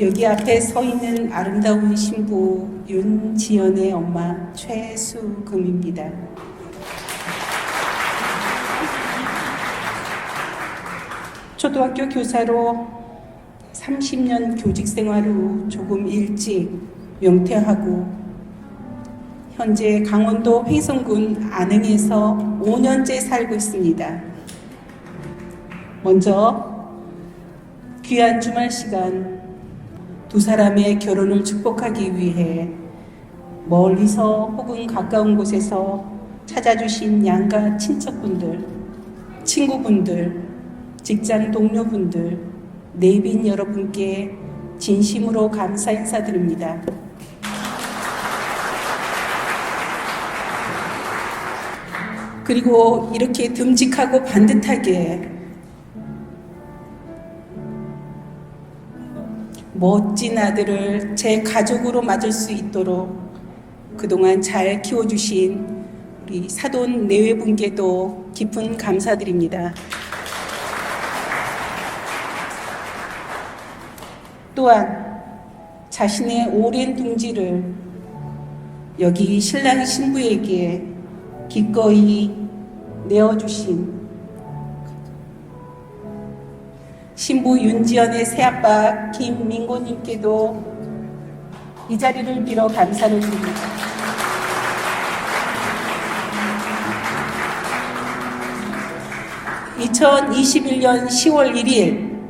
여기 앞에 서 있는 아름다운 신부 윤지연의 엄마 최수금입니다. 초등학교 교사로 30년 교직 생활 후 조금 일찍 명퇴하고 현재 강원도 횡성군 안흥에서 5년째 살고 있습니다. 먼저 귀한 주말 시간 두 사람의 결혼을 축복하기 위해 멀리서 혹은 가까운 곳에서 찾아주신 양가 친척분들, 친구분들, 직장 동료분들, 내빈 여러분께 진심으로 감사 인사드립니다. 그리고 이렇게 듬직하고 반듯하게 멋진 아들을 제 가족으로 맞을 수 있도록 그동안 잘 키워주신 우리 사돈 내외분께도 깊은 감사드립니다. 또한 자신의 오랜 둥지를 여기 신랑 신부에게 기꺼이 내어주신 신부 윤지연의 새아빠 김민고님께도 이 자리를 빌어 감사를 드립니다. (2021년 10월 1일)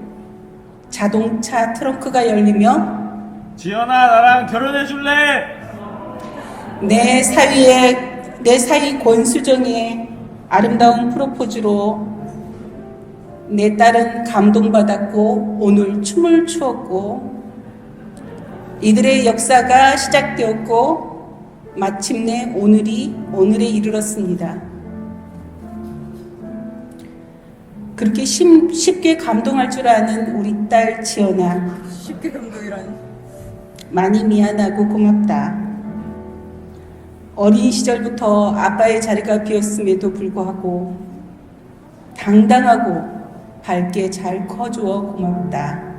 자동차 트렁크가 열리며 지연아 나랑 결혼해 줄래? 내 사위의 내 사위 권수정의 아름다운 프로포즈로 내 딸은 감동받았고 오늘 춤을 추었고 이들의 역사가 시작되었고 마침내 오늘이 오늘에 이르렀습니다. 그렇게 심- 쉽게 감동할 줄 아는 우리 딸 지연아 쉽게 감동이라니. 많이 미안하고 고맙다. 어린 시절부터 아빠의 자리가 비었음에도 불구하고 당당하고 밝게 잘 커주어 고맙다.